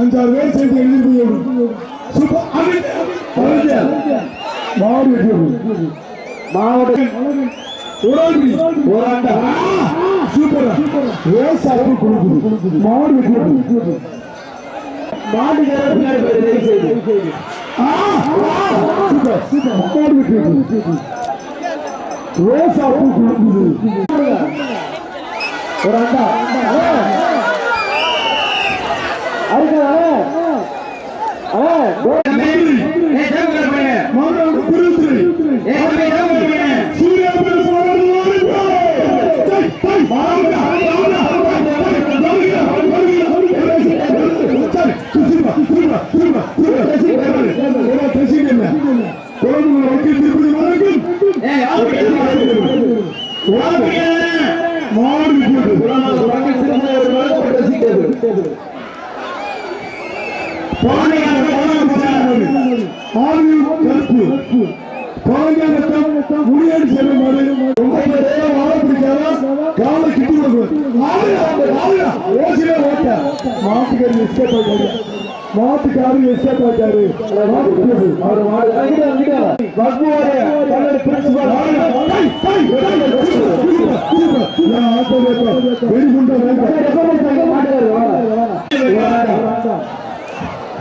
அஞ்சாறு பேர் சேர்ந்து எழுதி போய் சூப்பர். அது மாடு வெட்டி மாவட்ட உடல்படி போராட்டா சூப்பர். ஆகி கொடுக்குது மாடு வெட்டி மாடு ரேஸ் ஆகி கொடுக்குது ஒரு அண்டா. அடுத்து மாடு புரியுது சூர்யா பேர் முடியாது செல்ல மாடு வாழ பிடிக்காதா காலை கிட்டி ஓசிலே ஓட்ட மாட்டுக்காரி எஸ்கேப் ஆயிட்டாரு மாட்டுக்காரி எஸ்கேப் ஆயிட்டாரு அவர்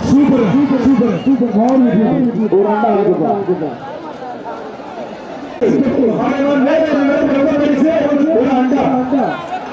சூப்பர் சூப்பர் சூப்பர் சூப்பர் ஒரு அண்டா இருக்குப்பா ஒரு அண்டா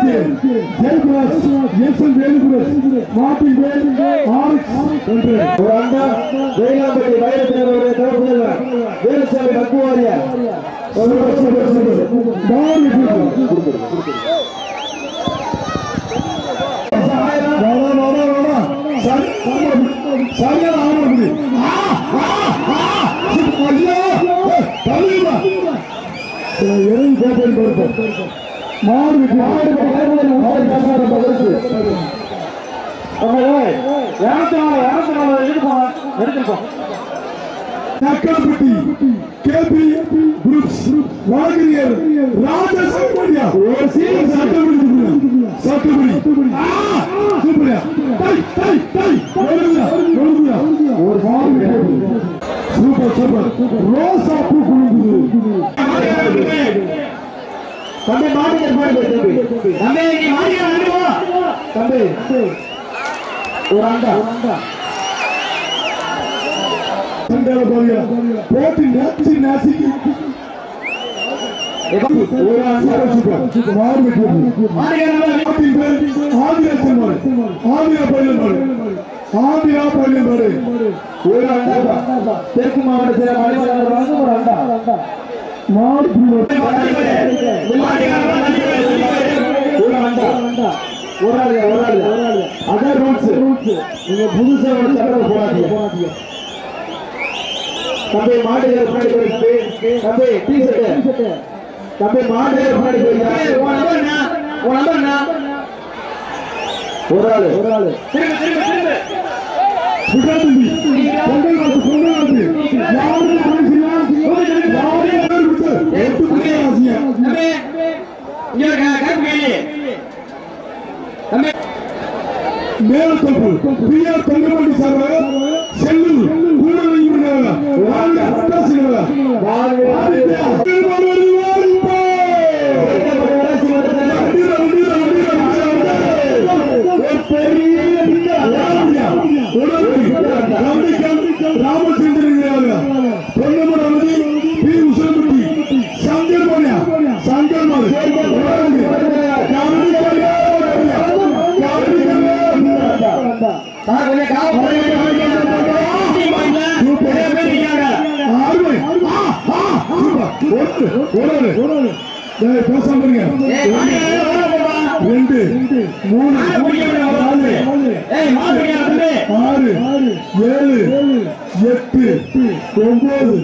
சூப்பர் மாடு அவங்க ஒரு அண்டா வேளாம்பட்டி வைரத்தினருடைய தரப்புதல்வர் வேலுசாமி பக்குவாரியா. மாடு மாடு தக்காப்பட்டி கேபி குரூப்ஸ் வாகிரியர் ராஜசம்படியா ஒரு சீன் சட்டப்படி சட்டப்படி சூப்பரியா டை டை டை ஒழுங்குயா ஒழுங்குயா ஒரு மாடு சூப்பர் சூப்பர் ரோசா பூ குழுங்குது தம்பி மாட்டுக்கு மாடி தம்பி தம்பி நீ மாடியா அனுபவம் தம்பி ஒரு அண்டா சண்டால பையன் மாடு ஒரு அண்டா தெற்கு மாவட்டத்தில் ஒரு அண்டா ஒரு அண்டா ஒரு ஆளு ஒரு ஆளு. அதான் ரூல்ஸ். நீங்க புதுசா ஒரு சட்டம் போடாதீங்க. தம்பி மாடு முன்னாடி போயிருக்கு தம்பி. டீ ஷர்ட் தம்பி மாடு முன்னாடி போயிருக்கு ஒரு ஆளு. ஒரு ஆளு. சுகாதம்பி பொங்கல் வாழ்த்து பொங்கல் வாழ்த்து யாரும் பேசினா யாரும் பேர் கொடுத்து எட்டு பொங்கல் வாசியா மேலத்தொப்பு. பிஆர் தொங்கமண்டி சார்பாக ரெண்டு மூணு ஆறு ஏழு எட்டு ஒன்பது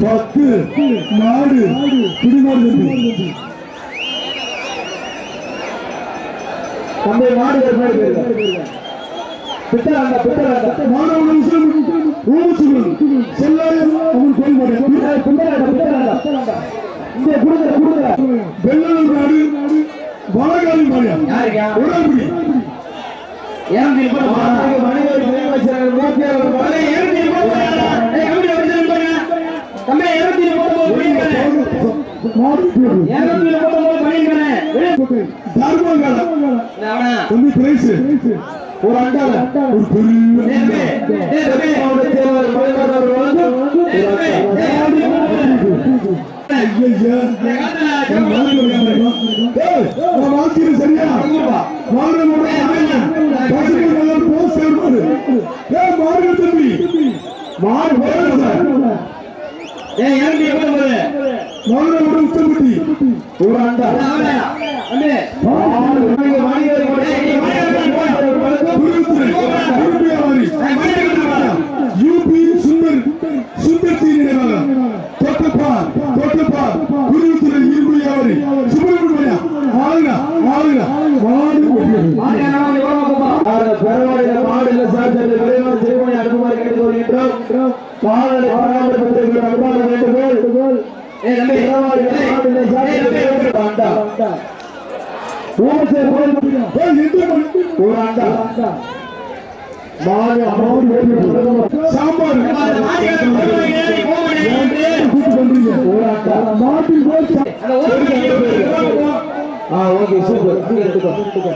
பத்து நாலு பிடிமாடு தம்பி மாடு ஏற்பாடு போயிருக்க பித்தராண்டா பித்தராண்டா மாணவர்கள் முஸ்லிம் அவன் கோயில் மாடு பித்தராண்டா இந்த குடுங்க குடுங்க வெள்ளலூர் நாடு வாழகாலி மாரியா யாருக்கா? உடல்புடி இறங்கி போட்டு மணிக்கு மணிக்கு தம்பி பிரைஸ் ஒரு அண்டால ஒரு பெரிய தம்பி டேய் தம்பி அவனோட தேவர் மலைமார் அவர் வந்து டேய் தம்பி டேய் ஐயா நான் வாசிக்கிறேன் சரியா மாடு மாடு பசுமை கலர் போஸ் சேர்மாடு ஏ மாடு தம்பி மாடு போடுங்க ஏய் இறங்கி போட்டு போடு மாடு மாடு உச்சப்பட்டி ஒரு அண்டா அவனா அண்ணே மணிக்கு மணிக்கு போடு ஏய் மணிக்கு போடு குருத்துறை குருபியாவாரி யூபி சுந்தர் சுந்தர் தீ நினைவாக தொட்டப்பா தொட்டப்பா குருத்துறை இருபடியாவாரி சுப்பிரமணியா ஆளுங்க ஆளுங்க மாடு கொட்டியது மாநில சார்ந்த விரைவான செரிமனை அனுப்புமாறு கேட்டுக் கொள்கின்றோம் கால்நடை பராமரிப்பு அனுப்பாக வேண்டுகோள் மாநில சார்ந்த ஊசர் ஏய், எந்த மணி? ஒரு ஆண்டா மாடு மாடு கொட்டியது. சாம்பார் கூட்டு பண்றீங்க ஒரு ஆண்டா மாட்டில் போச்சு ஆ ஓகே சூப்பர் அங்க எடுத்துக்கோ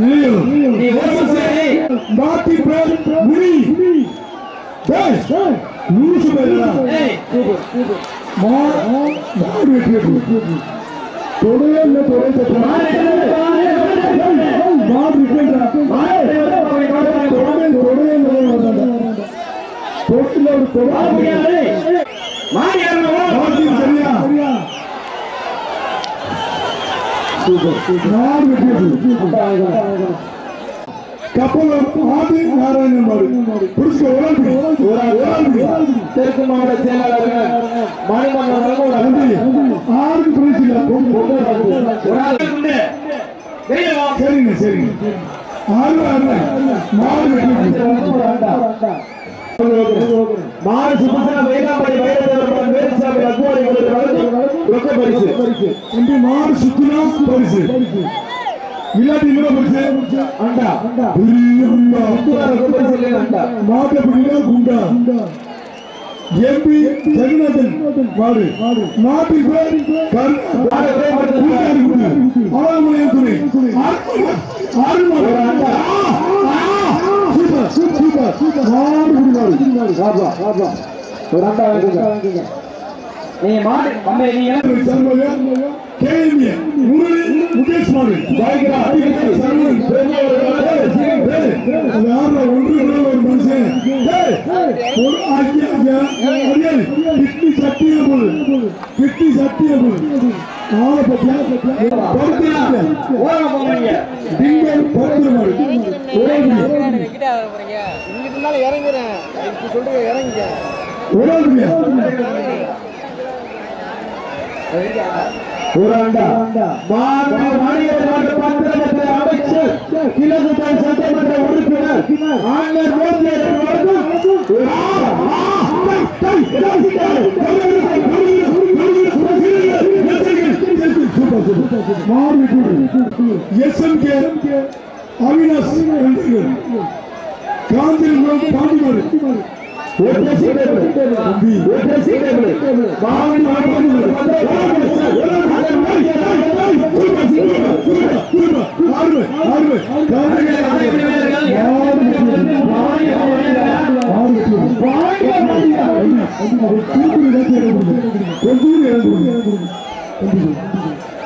நீயும் நீ ஒரு சரி மாட்டி பேர் முனி டேய் லூசு பேரா ஏய் சூப்பர் சூப்பர் மாடு மாடு வெட்டியது தொடையே இல்ல தொடைய தட்டுறா. மாடு விட்டுறா. தொடையே தொடையே இல்ல வந்தாங்க. தொட்டில ஒரு தொடை. மாடி மாட்டி சரியா மாடு வெட்டியது கப்பல் ஆதி நாராயணன் தெற்கு மாவட்ட ஆறுக்கு பிரைஸ் இல்ல சரிங்க சரிங்க ஆறு ஆறு வெட்டியது மாடு சுமசன வேகாம்படி வைரதேவர் வேலுசாமி அக்குவாரி ரொக்க பரிசு மாடு சுத்தினா பரிசு இல்லாட்டி இன்னொரு பரிசு அண்டா பெரிய குண்டா மாட்டை பிடிக்கா குண்டா எம்பி ஜெகநாதன் மாடு நாட்டில் பேர் கூட்டாளி குண்டு. ஆலமலையம் துணை சூப்பர் சூப்பர் சூப்பர் மாடு ஒரு அண்டா வாங்குங்க நீங்க மாடு நீங்க யாரா ஒன்று ஒரு மனுஷன். ஒரு ஆக்கிய சட்டிய போல் சட்டிய போல் பத்தியா? போறீங்க? இறங்குறேன். இறங்குங்க. உடல் ஒரு அண்டா மாநில மாட்டு பத்திரமன்ற அமைச்சர் சட்டமன்ற உறுப்பினர் அவினாஷ் பாண்டிமாடு ஒற்றை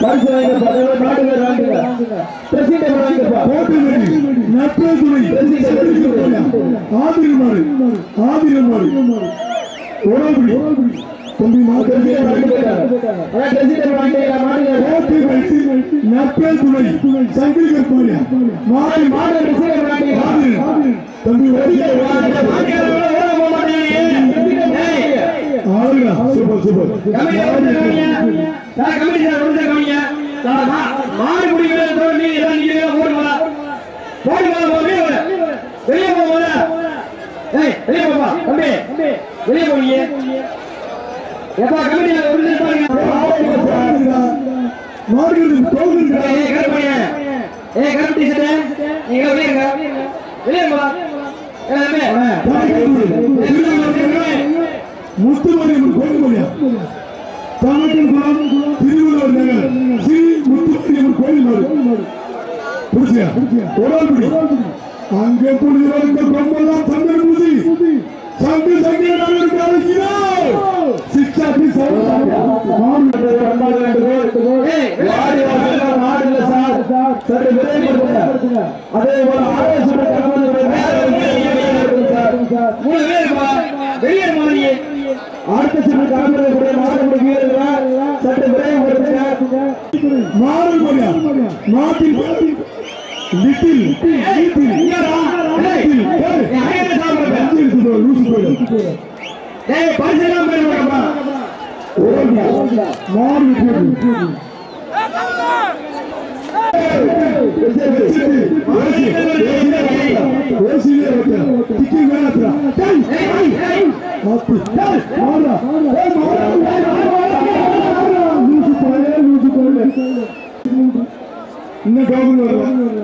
தம்பி பரிசு வாங்க பதினோரு நாடுகள் வாங்குங்க பிரசிடென்ட் வாங்கப்பா ஆதிரமாடு ஆதிரமாடு உறவு தம்பி மாட்டு ஓட்டு வைத்து நற்பே துணை சங்கிலி கற்பாரியா தம்பி ஆளுங்க சூப்பர் சூப்பர். மாடு முடிக்கிற தோண்டி எல்லாம் நீங்க ஓடுவா போடி போல போடி வெளியே போ போல ஏய் வெளியே போப்பா தம்பி வெளியே போறீங்க எப்பா கமிட்டியில ஒரு பாருங்க. மாடுகளுக்கு தோல்வி ஏய் கருப்பைய ஏய் கருப்பு டீ-ஷர்ட் நீங்க வெளியே இருங்க. வெளியே ஏய் தம்பி. முத்துமணியம்மன் கோயில் மொழியா தமிழ் குளம் திருவள்ளுவர் நகர் ஸ்ரீ முத்துமணியம்மன் கோயில் மாடு புரிச்சியா உடல்படி அங்கே புரிஞ்சவருக்கு கொம்பெல்லாம் தமிழ் பூசி சங்கு சங்கில நகருக்கு அழைக்கிறோம் சிக்ஷா அதே போல மூணு பேர் இருப்பா வெளியே சின்ன கலந்துரைக்கூடிய மாடுபடி வீரர்கள் சற்று விரைவுபடுத்துங்க மாடு மொழியா மாட்டில் லிட்டில் லிட்டில் லூசு போயிடும் டேய் பரிசெல்லாம் போயிருவாங்கப்பா மாடு இன்னும் கவர்மெண்ட் வரல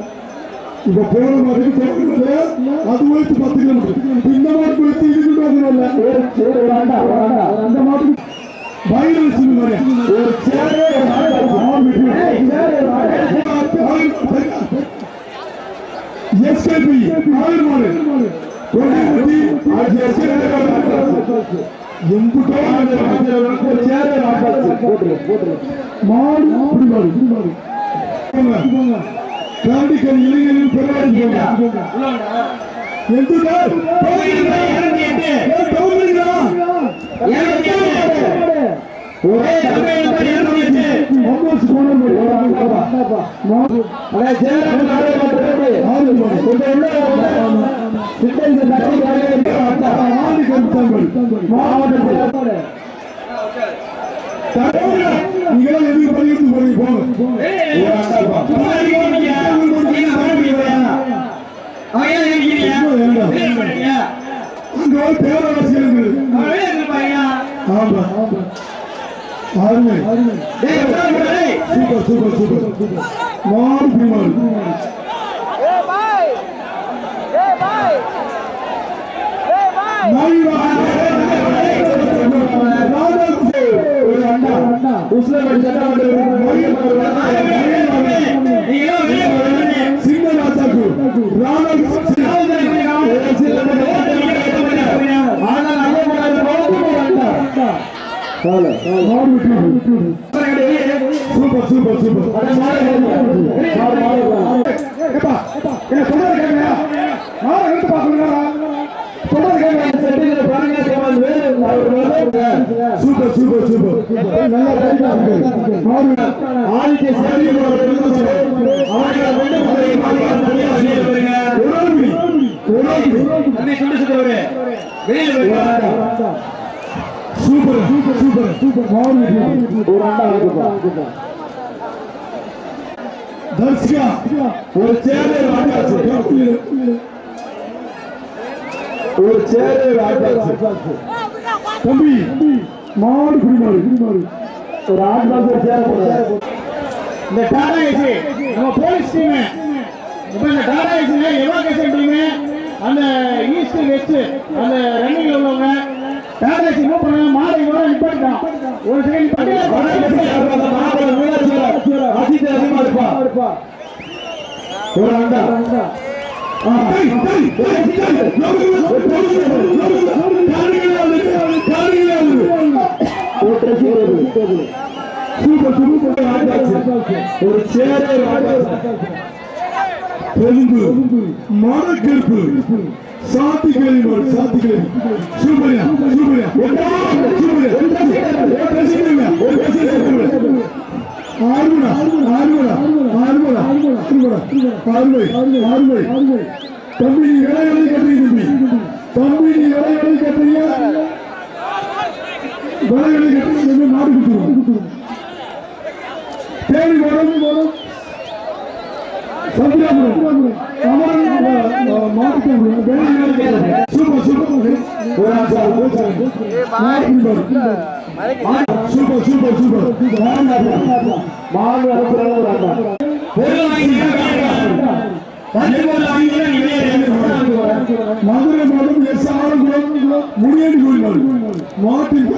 இப்ப போன மாதிரி அது வயசு பத்து கிலோமீட்டர் இந்த மாதிரி வயசு இதுக்கு வரல அந்த மாதிரி. வைரல் மாதிரி ஒரு சேரே எஸ்கேபி ஆயிரம் மாடு காண்டிக்கல் ஒரே Tamil super super super super மாடு சூப்பர் சூப்பர் சூப்பர் அட மாறு மாறு மாறு மாறு ஏப்பா என்ன சொல்றீங்க மாறு எடுத்து பாக்குறீங்களா சூப்பர் சூப்பர் சூப்பர் நல்லா படிக்கிறாங்க ஆதித்ய சேரி super super super super. Darshika ஒரு சேரை வாங்காச்சு ஒரு வாங்காச்சு தம்பி. மாடு குடிமாடு குடிமாடு ஒரு ஆறு மாசம் சேர போடுறாரு இந்த டாடா ஏசி நம்ம போலீஸ் டீம் இப்ப இந்த டாடா ஏசில எவாகேஷன் டீம் அந்த ஈஸ்ட் வெஸ்ட் அந்த ரன்னிங்ல உள்ளவங்க டாடா ஏசி மூவ் பண்ண மாடை கூட நிப்பாட்டிட்டான் ஒரு செகண்ட் ஒரு அண்டா ஆ, டேய், டேய், டேய், டேபிள் சூப்பர் சூப்பர் ஆட்டாச்சு ஒரு சேரே ஆட்டாச்சு தெலுங்கு மரக்கெருப்பு சாத்திகளின் ஒரு சாத்திகளின் சூப்பரியா சூப்பரியா ஆறுமுடா ஆறுமுடா ஆறுமுடா ஆறுமுடா பார்வை பார்வை தம்பி இடையடை கட்டுறீங்க தம்பி நீ இடையடை கட்டுறீங்க இடைவெளி கட்டுறீங்க மாடு கொடுத்துருவோம் தேடி வரும் வரும் அமரன் மாட்டுக்கு super super super super Madurai மாவட்டம் எஸ் ஆலங்குளம் முனியடி மாட்டின்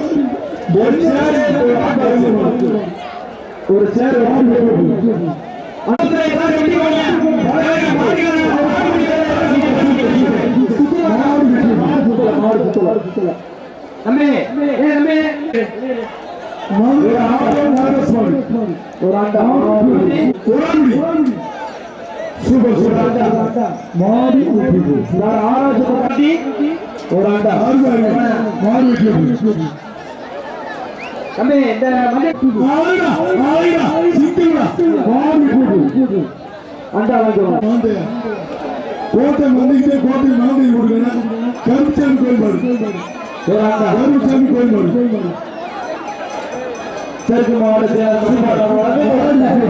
ஒரு சேர் ஒரு ஆட்டோ ஒரு சேர் அனுப்புறேன் சார் வெட்டி போங்க தம்பி ஏ தம்பி ஒரு சூப்பர் சூப்பர் மாடி நான் ஆராய்ச்சி பண்ணி ஒரு மாடி தம்பி இந்த மஞ்சள் ஆளுடா ஆளுடா சிங்கிளா மாடி வெற்றி அண்டா வாங்கிக்கணும் மாந்தையா கோட்டை வந்துக்கிட்டே கோட்டை மாந்தை கொடுக்கணும் கருப்புச்சாமி கோயில் பாரு ஒரு ஆட்டோ கருப்புச்சாமி கோயில் பாரு தெற்கு மாவட்ட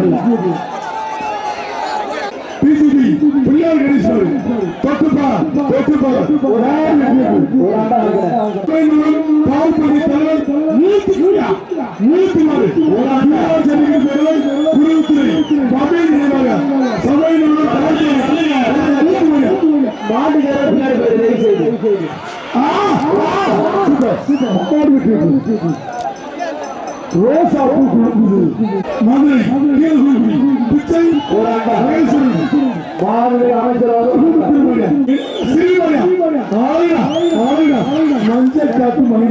பிசிபி பிள்ளையார் கணேஸ்வரி தொட்டுப்பா தொட்டுப்பா ஒரு ஆட்டோ வாங்கிக்கிறேன் பால்பதி தலைவர் நூத்தி குடியா நூத்தி மாறு ஒரு அண்ணா ஜனங்க தலைவர் குருத்துறை சபை நினைவாக சபை நினைவாக நூத்தி குடியா மாடு ரோசா பூ கொடுக்குது மதுரை கீழகுடி பிச்சை ஒரு அமைச்சர் மஞ்சள் காத்து மணி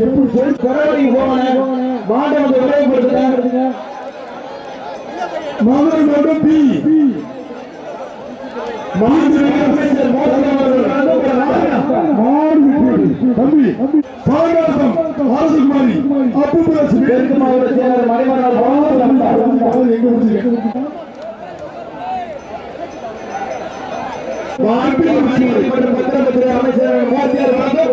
எப்படி சொல்லி பெறவழிக்கு போகணும் மதுரை பி அமைச்சர் அவர்கள் கலந்து கொள்கிறார். மாடு தம்பி பாரதாசம் அரசுகுமாரி அப்புபுரசு தெற்கு மாவட்ட. எங்க முடிச்சிருக்கேன் மோத்தியார் வழங்கும்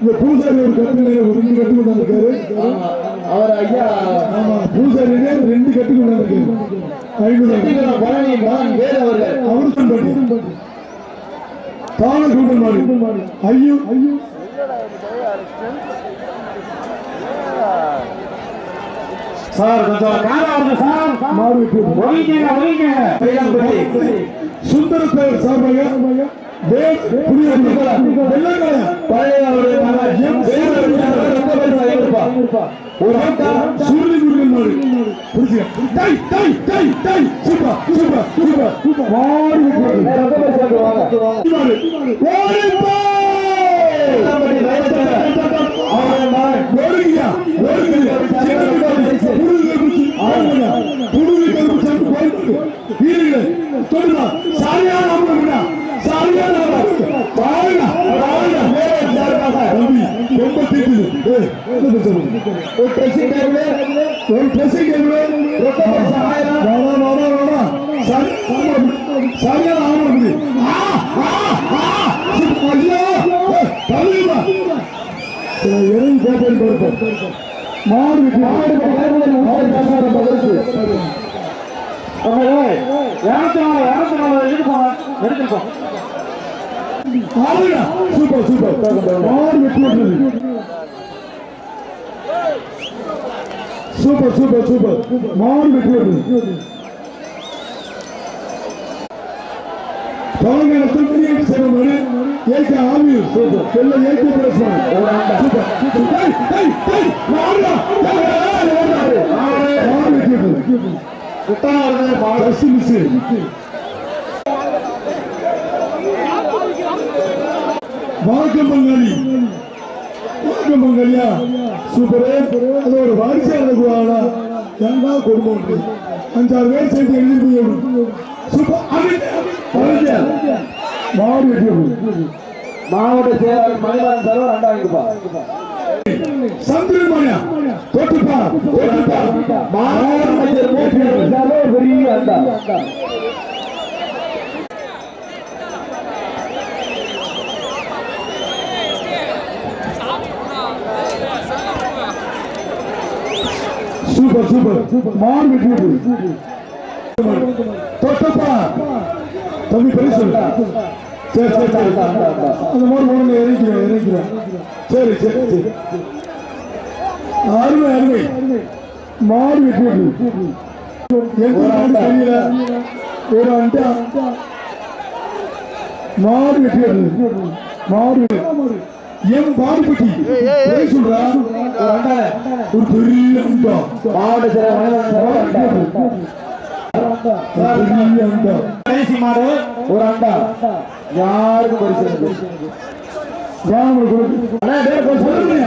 ஒரு பூசாரி ஒரு ரெண்டு கட்டு கொண்டு வந்திருக்காரு. அவர் ஐயா. ரெண்டு கட்டு கொண்டு வந்திருக்காரு. ஐநூறு. பண்ணி தான கூட்டம் மாடு ஐயோ. ஐயோ சார் கொஞ்சம் காலம் சார். மாடு வெற்றி ஒதுக்கிங்க சுந்தர பேர் சார்பாக புதிய பழைய ஒரு ஆட்டோ சுருளி முருகன் மாடு புடிச்சுக்க டை டை டை டை சூப்பர் சூப்பர் சூப்பர் மாடு வெற்றி ரத்த பரிசு வாங்குவாங்க மாடு ஓடிப்போ பையன்பட்டி நயனத்தாரா. அவருடைய மகன் ஓடுங்கய்யா ஓடுங்கய்யா சின்ன குழந்தை, புடுங்க குச்சி, ஆடுங்கய்யா. புடுங்க கருப்பு சருப்பு கோயில் வீரர்களே தொடுமா சரியான அமர்வுடா சரியான அமர்வு பாருங்க பாருங்க தம்பி ரொம்ப தீக்குது போட்டேன் பொறுப்பு மாடு வெட்டி மாடு வெட்டி மாடு பேசாத பதற்கு ஆளுடா சூப்பர் சூப்பர். மாடு வெட்டி. Super super super. மாடு வெற்றி விட்டது தெலுங்கானத்தில் வெளியேற்ற செய்வது ஏற்க ஆவியூர் சூப்பர். எல்லாம் ஏற்க பிரச்சனை சூப்பர். டேய் டேய் டேய். மாடுடா. மாடு வணக்கம் பங்காளி. வணக்கம் பங்காளியா சூப்பரே. அது ஒரு வாரிசான குவாடா எங்கா குடும்பம். அஞ்சாறு பேர் சேர்ந்து எழுதி போய் சூப்பர் அது மாடு வெட்டி மாவட்ட செயலாளர் மணிவரன் தருவார் அண்டா வாங்கிப்பா. சந்திரன் மணியா தொட்டுப்பா. தொட்டுப்பா ஒரு பெரிய அண்டா. Super super. மாடு வெற்றி தொட்டப்பா. தம்பி பெரிய சரி சரி சரி. அந்த மாதிரி ஒண்ணு இறக்கிறேன் இறக்கிறேன் சரி சரி சரி. அருமை அருமை. மாடு வெற்றி எந்த மாடு தெரியல. ஒரு அண்டா. மாடு வெற்றி மாடு என் பாடுபட்டி. சொல்றா ஒரு பெரிய ஒரு பெரிய அண்டா கடைசி மாடு. ஒரு அண்டா யாருக்கும் பரிசு சொல்லுங்க.